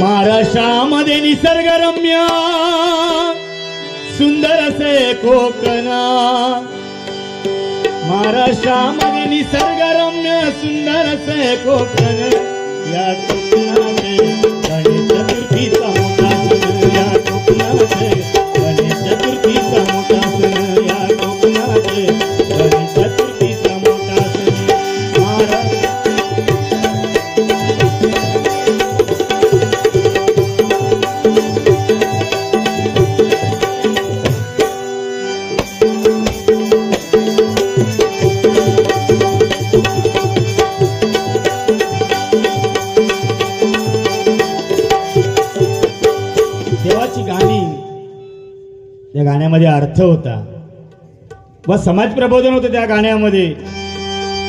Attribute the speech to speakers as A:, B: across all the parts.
A: महाराष्ट्रामध्ये निसर्गरम्य सुंदर असे कोकणा महाराष्ट्रामध्ये निसर्गरम्य सुंदर असे कोकण या देवाची गाणी. त्या गाण्यामध्ये अर्थ होता. व समाज प्रबोधन होतं त्या गाण्यामध्ये.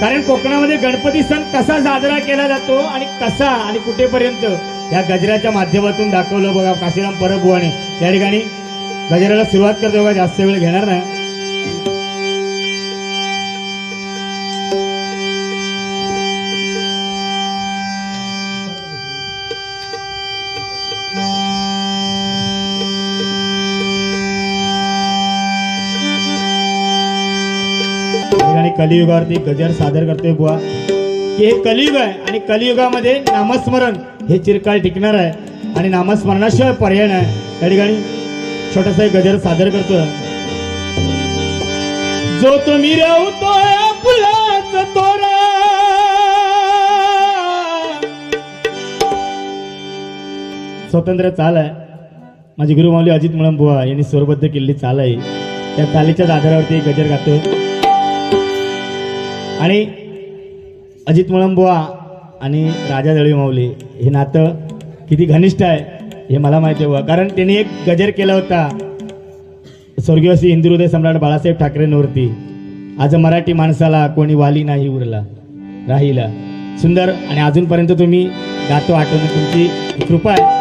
A: कारण कोकणामध्ये गणपती सण कसा साजरा केला जातो आणि कसा आणि कुठेपर्यंत या गजऱ्याच्या माध्यमातून दाखवलं बघा काशीराम परब त्या या ठिकाणी गजऱ्याला सुरुवात करतो बघा जास्त वेळ घेणार नाही. कलियुगावरती गजर सादर करतोय बुवा. की हे कलियुग आहे आणि कलियुगामध्ये नामस्मरण हे चिरकाळ टिकणार आहे. आणि नामस्मरणाशिवाय पर्याय नाही. या ठिकाणी छोटासा गजर सादर करतोय. जो तो मिरवतोय फुलाच तोरा स्वतंत्र चाल आहे. माझे गुरुमावली अजित मुळंबुवा यांनी स्वरबद्ध केलेली चाल आहे. त्या चालीच्याच आधारावरती गजर गातोय. आणि अजित मुळंबुवा आणि राजा दळवी माऊली हे नातं किती घनिष्ठ आहे हे मला माहिती आहे बुवा. कारण त्यांनी एक गजर केला होता. स्वर्गीय हिंदुहृदय सम्राट बाळासाहेब ठाकरेंवरती. आज मराठी माणसाला कोणी वाली नाही उरला राहिला. सुंदर आणि अजूनपर्यंत तुम्ही गातो आठवणं तुमची कृपा आहे.